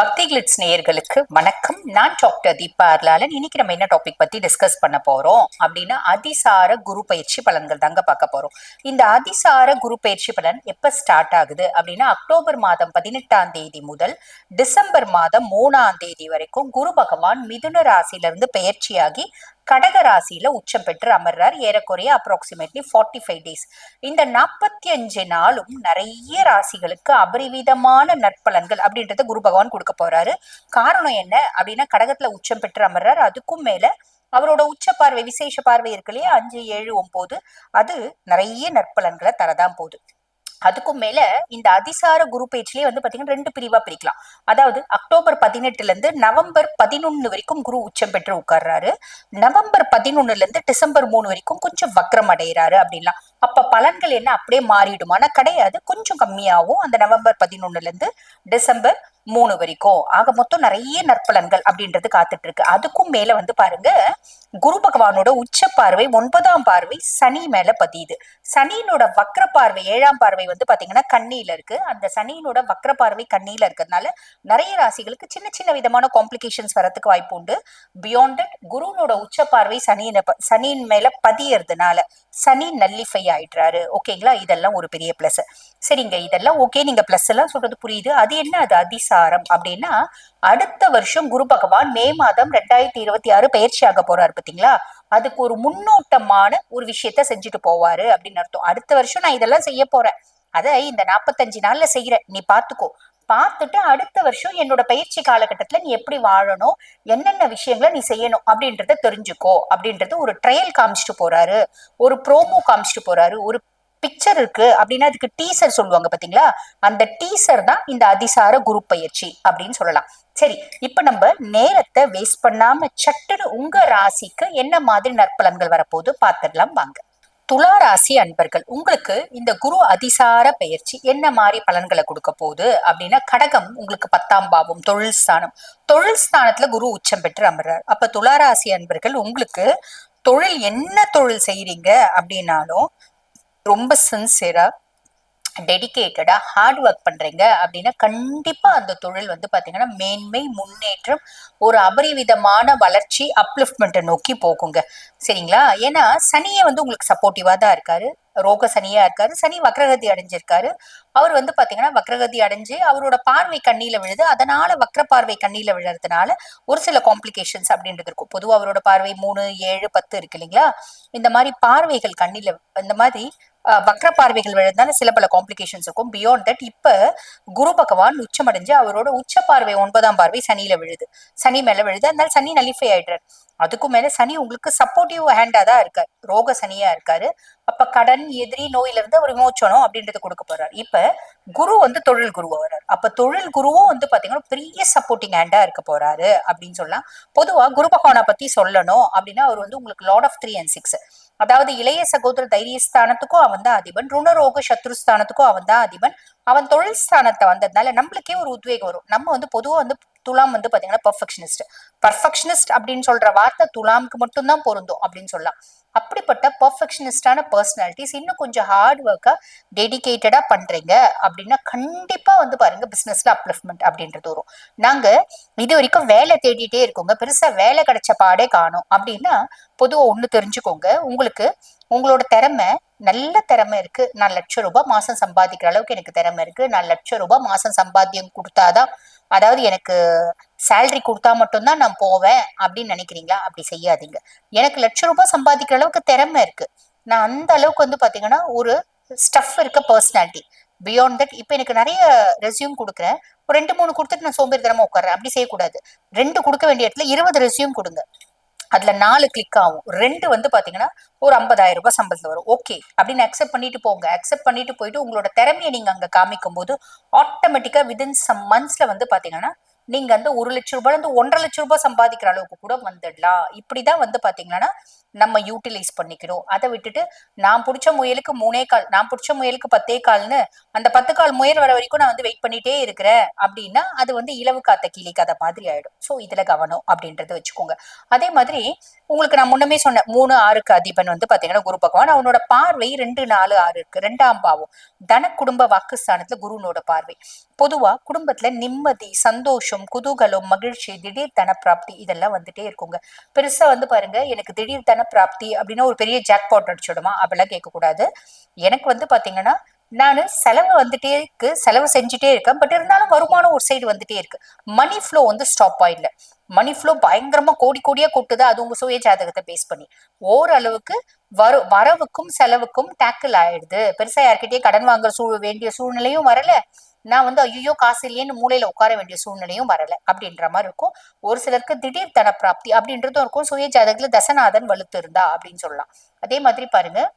பக்தி கிளிட்ஸ் நேயர்களுக்கு வணக்கம். நான் டாக்டர் தீபா அர்லாலன் இன்னைக்கு நம்ம என்ன டாபிக் பத்தி டிஸ்கஸ் பண்ண போறோம்? அப்படின்னா அதிசார குரு பயிற்சி பலன்கள் தாங்க பார்க்க போறோம். இந்த அதிசார குரு பயிற்சி பலன் எப்ப ஸ்டார்ட் ஆகுது அப்படின்னா அக்டோபர் மாதம் பதினெட்டாம் தேதி முதல் டிசம்பர் மாதம் மூணாம் தேதி வரைக்கும் குரு பகவான் மிதுன ராசியிலிருந்து பயிற்சியாகி கடக ராசியில உச்சம் பெற்று அமர்றார். ஏறக்குறைய அப்ராக்சிமேட்லி ஃபார்ட்டி ஃபைவ் டேஸ் இந்த நாற்பத்தி அஞ்சு நாளும் நிறைய ராசிகளுக்கு அபரிவிதமான நற்பலன்கள் அப்படின்றத குரு பகவான் கொடுக்க போறாரு. காரணம் என்ன அப்படின்னா கடகத்துல உச்சம் பெற்று அமர்றார். அதுக்கும் மேல அவரோட உச்ச பார்வை விசேஷ பார்வை இருக்கு இல்லையா? அஞ்சு ஏழு ஒன்பது அது நிறைய நற்பலன்களை தரதான் போகுது. அதுக்கும் மேல இந்த அதிசார குரு பேச்சிலே வந்து பாத்தீங்கன்னா ரெண்டு பிரிவா பிரிக்கலாம். அதாவது அக்டோபர் பதினெட்டுல இருந்து நவம்பர் பதினொன்னு வரைக்கும் குரு உச்சம் பெற்று உட்கார்றாரு. நவம்பர் பதினொன்னுல இருந்து டிசம்பர் மூணு வரைக்கும் கொஞ்சம் வக்ரம் அடைகிறாரு அப்படின்லாம். அப்ப பலன்கள் என்ன? அப்படியே மாறிடுமானா கிடையாது. கொஞ்சம் கம்மியாகும் அந்த நவம்பர் பதினொன்னுல இருந்து டிசம்பர் மூணு வரைக்கும். ஆக மொத்தம் நிறைய நற்பலன்கள் அப்படின்றது காத்துட்டு இருக்கு அதுக்கும் மேல வந்து பாருங்க குரு பகவானோட உச்ச பார்வை ஒன்பதாம் பார்வை சனி மேல பதியுது. சனியினோட வக்ர பார்வை ஏழாம் பார்வை வந்து பாத்தீங்கன்னா கண்ணியில இருக்கு. அந்த சனியினோட வக்ர பார்வை கண்ணியில இருக்கிறதுனால நிறைய ராசிகளுக்கு சின்ன சின்ன விதமான காம்ப்ளிகேஷன்ஸ் வரதுக்கு வாய்ப்பு உண்டு. பியாண்ட் குருனோட உச்ச பார்வை சனியின ப- சனியின் மேல பதியறதுனால சனி நல்லிஃபை ஆயிடுறாரு. ஓகேங்களா இதெல்லாம் ஒரு பெரிய பிளஸ் சரிங்க இதெல்லாம் ஓகே நீங்க பிளஸ் எல்லாம் சொல்றது புரியுது. அது என்ன? அது சாரம் அப்படின்னா அடுத்த வருஷம் குரு பகவான் மே மாதம் ரெண்டாயிரத்தி இருபத்தி ஆறு பயிற்சி ஆக போறாரு பாத்தீங்களா? அதுக்கு ஒரு முன்னோட்டமான ஒரு விஷயத்த செஞ்சுட்டு போவாரு அப்படின்னு அர்த்தம். அடுத்த வருஷம் நான் இதெல்லாம் செய்ய போறேன். அதை இந்த நாற்பத்தஞ்சு நாள்ல செய்யறேன். நீ பாத்துக்கோ. பார்த்துட்டு அடுத்த வருஷம் என்னோட பயிற்சி காலகட்டத்துல நீ எப்படி வாழணும்? என்னென்ன விஷயங்களை நீ செய்யணும்? அப்படின்றத தெரிஞ்சுக்கோ. அப்படின்றது ஒரு ட்ரையல் காமிச்சிட்டு போறாரு. ஒரு ப்ரோமோ காமிச்சிட்டு போறாரு. ஒரு பிக்சர் இருக்கு அப்படின்னா அதுக்கு டீசர் சொல்லுவாங்க பாத்தீங்களா அந்த டீசர் தான் இந்த அதிசார குரு பயிற்சி அப்படின்னு சொல்லலாம். சரி இப்ப நம்ம நேரத்தை வேஸ்ட் பண்ணாம சட்டுன்னு உங்க ராசிக்கு என்ன மாதிரி நற்பலன்கள் வரப்போகுது பார்த்துடலாம் வாங்க. துலா ராசி அன்பர்கள் உங்களுக்கு இந்த குரு அதிசார பயிற்சி என்ன மாதிரி பலன்களை கொடுக்க போகுது அப்படின்னா கடகம் உங்களுக்கு பத்தாம் பாவம் தொழில் ஸ்தானம். தொழில் ஸ்தானத்துல குரு உச்சம் பெற்று அமர்றார். அப்ப துலா ராசி அன்பர்கள் உங்களுக்கு தொழில் என்ன தொழில் செய்யறீங்க அப்படின்னாலும் ரொம்ப சின்சியரா டெடிகேட்டடா ஹார்ட் ஒர்க் பண்றீங்க அப்படின்னா கண்டிப்பா அந்த தொழில் வந்து பாத்தீங்கன்னா மேன்மை முன்னேற்றம் ஒரு அபரிவிதமான வளர்ச்சி அப்லிஃப்ட்மெண்ட்டை நோக்கி போகுங்க. சரிங்களா? ஏன்னா சனியே வந்து உங்களுக்கு சப்போர்ட்டிவா தான் இருக்காரு. ரோக சனியா இருக்காரு. சனி வக்ரகதி அடைஞ்சிருக்காரு. அவர் வந்து பாத்தீங்கன்னா வக்ரகதி அடைஞ்சு அவரோட பார்வை கண்ணியில விழுது. அதனால வக்ர பார்வை கண்ணியில விழுறதுனால ஒரு சில காம்ப்ளிகேஷன்ஸ் அப்படின்றது இருக்கும். பொதுவா அவரோட பார்வை மூணு ஏழு பத்து இருக்கு இல்லைங்களா? இந்த மாதிரி பார்வைகள் கண்ணில இந்த மாதிரி வக்ர பார்வைகள் விழுந்தாலும் சில பல காம்ப்ளிகேஷன்ஸ் இருக்கும். பியாண்ட் தட் இப்ப குரு பகவான் உச்சமடைஞ்சு அவரோட உச்ச பார்வை ஒன்பதாம் பார்வை சனியில விழுது. சனி மேல விழுது. அதனால சனி நலிஃபை ஆயிடுறாரு. அதுக்கும் மேல சனி உங்களுக்கு சப்போர்ட்டிவ் ஹேண்டா தான் இருக்காரு. ரோக சனியா இருக்காரு. அப்ப கடன் எதிரி நோயில இருந்து அவர் விமோச்சனம் அப்படின்றது கொடுக்க போறாரு. இப்ப குரு வந்து தொழில் குரு வர்றாரு. அப்ப தொழில் குருவும் வந்து பாத்தீங்கன்னா பெரிய சப்போர்ட்டிங் ஹேண்டா இருக்க போறாரு அப்படின்னு சொல்லலாம். பொதுவா குரு பகவானை பத்தி சொல்லணும் அப்படின்னா அவர் வந்து உங்களுக்கு lord of three and six அதாவது இளைய சகோதர தைரியஸ்தானத்துக்கும் அவன் தான் அதிபன். ருணரோக சத்ருஸ்தானத்துக்கும் அவன் தான் அதிபன். அவன் தொழில் ஸ்தானத்தை வந்ததுனால நம்மளுக்கே ஒரு உத்வேகம் வரும். நம்ம வந்து பொதுவா வந்து துலாம் வந்து பாத்தீங்கன்னா பர்ஃபெக்ஷனிஸ்ட் பர்ஃபெக்ஷனிஸ்ட் அப்படின்னு சொல்ற வார்த்தை துலாமுக்கு மட்டும்தான் பொருந்தும் அப்படின்னு சொல்லலாம். அப்படிப்பட்ட பர்ஃபெக்ஷனிஸ்டான பர்சனாலிட்டிஸ் இன்னும் கொஞ்சம் ஹார்ட் ஒர்க்கா டெடிக்கேட்டடா பண்றீங்க அப்படின்னா கண்டிப்பா வந்து பாருங்க பிசினஸ்ல அப்லிஃப்ட்மெண்ட் அப்படின்றது வரும். நாங்க இது வரைக்கும் வேலை தேடிட்டே இருக்கோங்க. பெருசா வேலை கிடைச்ச பாடே காணும். அப்படின்னா பொதுவா ஒண்ணு தெரிஞ்சுக்கோங்க. உங்களுக்கு உங்களோட திறமை நல்ல திறமை இருக்கு. நான் லட்சம் ரூபாய் மாசம் சம்பாதிக்கிற அளவுக்கு எனக்கு திறமை இருக்கு. நான் லட்சம் ரூபாய் மாசம் சம்பாத்தியம் கொடுத்தாதான் அதாவது எனக்கு சேலரி கொடுத்தா மட்டும்தான் நான் போவேன் அப்படின்னு நினைக்கிறீங்களா? அப்படி செய்யாதீங்க. எனக்கு லட்சம் ரூபாய் சம்பாதிக்கிற அளவுக்கு திறமை இருக்கு. நான் அந்த அளவுக்கு வந்து பாத்தீங்கன்னா ஒரு ஸ்டஃப் இருக்க பர்சனாலிட்டி பியாண்ட் தட் இப்போ எனக்கு நிறைய ரெஸ்யூம் கொடுக்குறேன். ஒரு ரெண்டு மூணு கொடுத்துட்டு நான் சோம்பேறித்தனமா உட்காறேன் அப்படி செய்யக்கூடாது. ரெண்டு கொடுக்க வேண்டிய இடத்துல இருபது ரெசியூம் கொடுங்க. அதுல நாலு கிளிக் ஆகும். ரெண்டு வந்து பாத்தீங்கன்னா ஒரு ஐம்பதாயிரம் ரூபாய் சம்பளத்துல வரும். ஓகே அப்படின்னு அக்செப்ட் பண்ணிட்டு போங்க. அக்செப்ட் பண்ணிட்டு போயிட்டு உங்களோட திறமையை நீங்க அங்க காமிக்கும் போது ஆட்டோமேட்டிக்கா விதின் சம் மந்த்ஸ்ல வந்து பாத்தீங்கன்னா நீங்க வந்து ஒரு லட்சம் ரூபாய் இருந்து ஒன்றரை லட்சம் ரூபாய் சம்பாதிக்கிற அளவுக்கு கூட வந்துடலாம். இப்படிதான் வந்து பாத்தீங்கன்னா நம்ம யூட்டிலைஸ் பண்ணிக்கணும் அதை விட்டுட்டு நான் பிடிச்ச முயலுக்கு மூணே கால் நான் பிடிச்ச முயலுக்கு பத்தே கால்னு அந்த பத்து கால் முயல் வர வரைக்கும் நான் வந்து வெயிட் பண்ணிட்டே இருக்கிறேன். அப்படின்னா அது வந்து இலவு காத்த கிளி கதை மாதிரி ஆயிடும். ஸோ இதுல கவனம் அப்படின்றத வச்சுக்கோங்க. அதே மாதிரி உங்களுக்கு நான் முன்னமே சொன்னேன் மூணு ஆறுக்கு அதிபன் வந்து பாத்தீங்கன்னா குரு பகவான். அவனோட பார்வை ரெண்டு நாலு ஆறு இருக்கு. ரெண்டாம் பாவம். தன குடும்ப வாக்குஸ்தானத்துல குருனோட பார்வை. பொதுவா குடும்பத்துல நிம்மதி சந்தோஷம் சந்தோஷம் குதூகலம் மகிழ்ச்சி திடீர் தன பிராப்தி இதெல்லாம் வந்துட்டே இருக்குங்க. பெருசா வந்து பாருங்க எனக்கு திடீர் தன பிராப்தி அப்படின்னா ஒரு பெரிய ஜாக் பாட் அடிச்சுடுமா? அப்படிலாம் கேட்கக்கூடாது. எனக்கு வந்து பாத்தீங்கன்னா நான் செலவு வந்துட்டே இருக்கு செலவு செஞ்சுட்டே இருக்கேன். பட் இருந்தாலும் வருமானம் ஒரு சைடு வந்துட்டே இருக்கு. மணி ஃப்ளோ வந்து ஸ்டாப் ஆயிடல மணி ஃப்ளோ பயங்கரமா கோடி கோடியா கொட்டுது. அது உங்க சுய ஜாதகத்தை பேஸ் பண்ணி. ஓரளவுக்கு வர வரவுக்கும் செலவுக்கும் டேக்கிள் ஆயிடுது. பெருசா யார்கிட்டயே கடன் வாங்குற சூழ் வேண்டிய சூழ்நிலையும் வரல. நான் வந்து ஐயோ காசு இல்லையேன்னு மூலையில உட்கார வேண்டிய சூழ்நிலையும் வரல. அப்படின்ற மாதிரி இருக்கும். ஒரு சிலருக்கு திடீர் தன பிராப்தி அப்படின்றதும் இருக்கும். சுய ஜாதகத்துல தசநாதன் வலுத்து இருந்தா அப்படின்னு சொல்லலாம். அதே மாதிரி பாருங்க.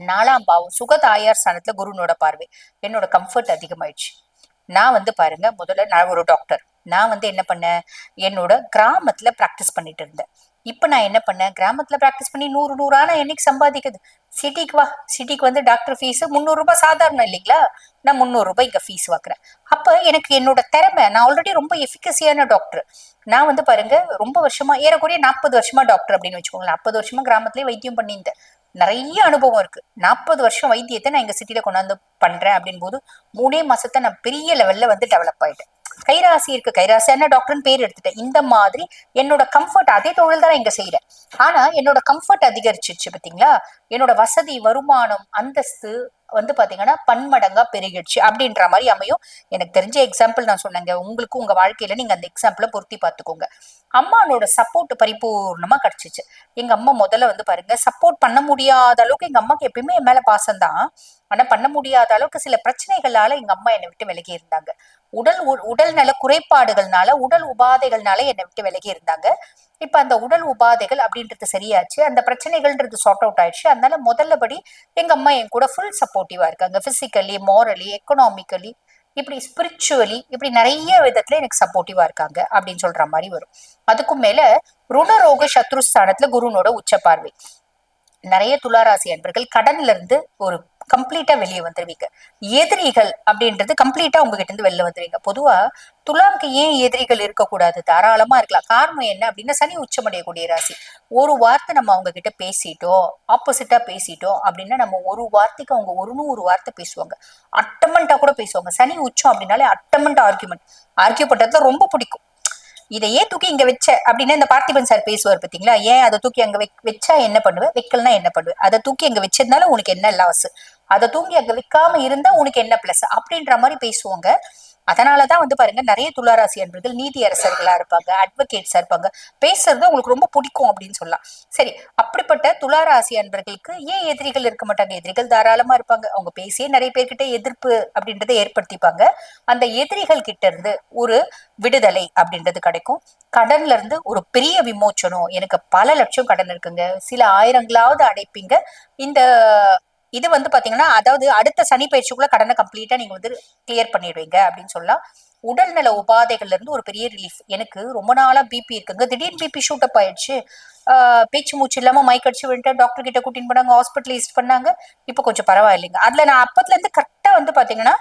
நாலாம் பாவம் சுகதாயார் ஸ்தானத்துல குருனோட பார்வை. என்னோட கம்ஃபர்ட் அதிகமாயிடுச்சு. நான் வந்து பாருங்க முதல்ல நான் ஒரு டாக்டர் நான் வந்து என்ன பண்ணேன்? என்னோட கிராமத்துல ப்ராக்டிஸ் பண்ணிட்டு இருந்தேன். இப்போ நான் என்ன பண்ணேன்? கிராமத்தில் ப்ராக்டிஸ் பண்ணி நூறு நூறான என்னைக்கு சம்பாதிக்குது சிட்டிக்கு வா. சிட்டிக்கு வந்து டாக்டர் ஃபீஸ் முந்நூறுரூபா சாதாரணம் இல்லைங்களா? நான் முந்நூறுரூபா இங்கே ஃபீஸ் வாக்குறேன். அப்போ எனக்கு என்னோட திறமை நான் ஆல்ரெடி ரொம்ப எஃபிகசியான டாக்டர் நான் வந்து பாருங்க ரொம்ப வருஷமா ஏறக்குறைய நாற்பது வருஷமா டாக்டர் அப்படின்னு வச்சுக்கோங்களேன். நாற்பது வருஷமா கிராமத்திலேயே வைத்தியம் பண்ணியிருந்தேன். நிறைய அனுபவம் இருக்கு. நாற்பது வருஷம் வைத்தியத்தை நான் எங்க சிட்டியில் கொண்டாந்து பண்றேன் அப்படின் போது மூணே மாசத்தை நான் பெரிய லெவல்ல வந்து டெவலப் ஆயிட்டேன். கைராசி இருக்கு கைராசி. என்ன டாக்டர்னு பேர் எடுத்துட்டேன். இந்த மாதிரி என்னோட கம்ஃபர்ட் அதே தொழில் தான் நான் இங்க செய்யறேன் ஆனா என்னோட கம்ஃபர்ட் அதிகரிச்சிருச்சு பாத்தீங்களா? என்னோட வசதி வருமானம் அந்தஸ்து வந்து பாத்தீங்கன்னா பன்மடங்கா பெருகிடுச்சு அப்படின்ற மாதிரி அமையும். எனக்கு தெரிஞ்ச எக்ஸாம்பிள் நான் சொன்னேங்க. உங்களுக்கு உங்க வாழ்க்கையில நீங்க அந்த எக்ஸாம்பிளை பொருத்தி பார்த்துக்கோங்க. அம்மானோட சப்போர்ட் பரிபூர்ணமா கிடைச்சிச்சு. எங்க அம்மா முதல்ல வந்து பாருங்க சப்போர்ட் பண்ண முடியாத அளவுக்கு எங்க அம்மாக்கு எப்பயுமே என் மேல பாசம் தான் ஆனா பண்ண முடியாத அளவுக்கு சில பிரச்சனைகளால எங்க அம்மா என்னை விட்டு விலகி இருந்தாங்க. உடல் உடல் நல குறைபாடுகள்னால உடல் உபாதைகள்னால என்னை விட்டு விலகி இருந்தாங்க. இப்ப அந்த உடல் உபாதைகள் அப்படின்றது சரியாச்சு. அந்த பிரச்சனைகள்ன்றது சார்ட் அவுட் ஆயிடுச்சு. அதனால முதல்லபடி எங்க அம்மா என் கூட ஃபுல் சப்போர்ட்டிவா இருக்காங்க. பிசிக்கலி மாரலி எக்கனாமிக்கலி இப்படி ஸ்பிரிச்சுவலி இப்படி நிறைய விதத்துல எனக்கு சப்போர்ட்டிவா இருக்காங்க அப்படின்னு சொல்ற மாதிரி வரும். அதுக்கும் மேல ருணரோக சத்ருஸ்தானத்துல குருனோட உச்ச பார்வை. நிறைய துளாராசி அன்பர்கள் கடன்ல இருந்து ஒரு கம்ப்ளீட்டா வெளியே வந்துருவீங்க. எதிரிகள் அப்படின்றது கம்ப்ளீட்டா உங்ககிட்ட இருந்து வெளில வந்துருவீங்க. பொதுவா துலாம்க்கு ஏன் எதிரிகள் இருக்கக்கூடாது? தாராளமா இருக்கலாம். காரணம் என்ன அப்படின்னா சனி உச்சமடையக்கூடிய ராசி. ஒரு வார்த்தை நம்ம அவங்க கிட்ட பேசிட்டோம் ஆப்போசிட்டா பேசிட்டோம் அப்படின்னா நம்ம ஒரு வார்த்தைக்கு அவங்க ஒரு நூறு வார்த்தை பேசுவாங்க. அட்டமெண்டா கூட பேசுவாங்க. சனி உச்சம் அப்படின்னாலே அட்டமெண்ட் ஆர்குமெண்ட் ஆர்கியூ பண்றது ரொம்ப பிடிக்கும். இதை ஏன் தூக்கி இங்க வச்ச? அப்படின்னா இந்த பார்த்திபன் சார் பேசுவார் பாத்தீங்களா? ஏன் அதை தூக்கி அங்க வச்சா என்ன பண்ணுவேன் வைக்கலனா என்ன பண்ணுவேன் அதை தூக்கி அங்க வச்சதுனால உனக்கு என்ன லாஸ் அதை தூங்கி அங்க விற்காம இருந்தா உனக்கு என்ன பிளஸ் அப்படின்ற மாதிரி பேசுவாங்க. அதனாலதான் வந்து பாருங்க நிறைய துளாராசி அன்பர்கள் நீதி அரசர்களா இருப்பாங்க அட்வொகேட்ஸா இருப்பாங்க. பேசுறது உங்களுக்கு ரொம்ப பிடிக்கும் அப்படின்னு சொல்லலாம். சரி அப்படிப்பட்ட துளாராசி அன்பர்களுக்கு ஏன் எதிரிகள் இருக்க மாட்டாங்க? எதிரிகள் தாராளமா இருப்பாங்க. அவங்க பேசியே நிறைய பேர்கிட்ட எதிர்ப்பு அப்படின்றத ஏற்படுத்திப்பாங்க. அந்த எதிரிகள் கிட்ட இருந்து ஒரு விடுதலை அப்படின்றது கிடைக்கும். கடன்ல இருந்து ஒரு பெரிய விமோச்சனம். எனக்கு பல லட்சம் கடன் இருக்குங்க. சில ஆயிரங்களாவது அடைப்பீங்க. இந்த இது வந்து பாத்தீங்கன்னா அதாவது அடுத்த சனி பயிற்சிக்குள்ள கடனை கம்ப்ளீட்டா நீங்க வந்து கிளியர் பண்ணிடுவீங்க அப்படின்னு சொல்லலாம். உடல்நல உபாதைகள்ல இருந்து ஒரு பெரிய ரிலீஃப் எனக்கு ரொம்ப நாளா பிபி இருக்குங்க. திடீர்னு பிபி ஷூட் அப் ஆயிடுச்சு. பேச்சு மூச்சு இல்லாம மைக்கடிச்சு விட்டு டாக்டர் கிட்ட கூட்டின்னு போனாங்க. ஹாஸ்பிட்டலைஸ்ட் பண்ணாங்க. இப்போ கொஞ்சம் பரவாயில்லைங்க. அதுல நான் அப்பத்துல இருந்து கரெக்டா வந்து பாத்தீங்கன்னா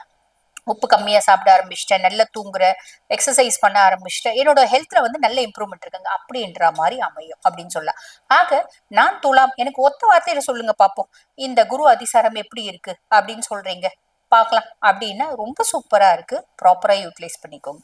உப்பு கம்மியா சாப்பிட ஆரம்பிச்சிட்டேன் நல்லா தூங்குற எக்ஸசைஸ் பண்ண ஆரம்பிச்சிட்டேன். என்னோட ஹெல்த்ல வந்து நல்ல இம்ப்ரூவ்மெண்ட் இருக்குங்க. அப்படின்ற மாதிரி அமையும் அப்படின்னு சொல்லலாம். ஆக நான் துலாம் எனக்கு ஒத்த வார்த்தையில சொல்லுங்க பாப்போம். இந்த குரு அதிசாரம் எப்படி இருக்கு அப்படின்னு சொல்றீங்க. பார்க்கலாம். அப்படின்னா ரொம்ப சூப்பரா இருக்கு. ப்ராப்பரா யூட்டிலைஸ் பண்ணிக்கோங்க.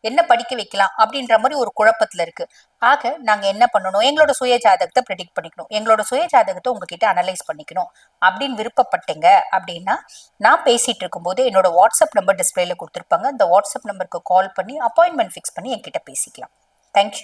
என்ன படிக்க வைக்கலாம் அப்படின்ற மாதிரி ஒரு குழப்பத்துல இருக்கு. ஆக நாங்க என்ன பண்ணணும்? எங்களோட சுய ஜாதகத்தை ப்ரெடிக்ட் பண்ணிக்கணும். எங்களோட சுய ஜாதகத்தை உங்ககிட்ட அனலைஸ் பண்ணிக்கணும். அப்படின்னு விருப்பப்பட்டீங்க அப்படின்னா நான் பேசிட்டு இருக்கும்போது என்னோட வாட்ஸ்அப் நம்பர் டிஸ்பிளேல கொடுத்துருப்பாங்க. அந்த வாட்ஸ்அப் நம்பருக்கு கால் பண்ணி அப்பாயின்மெண்ட் ஃபிக்ஸ் பண்ணி என்கிட்ட பேசிக்கலாம். தேங்க்யூ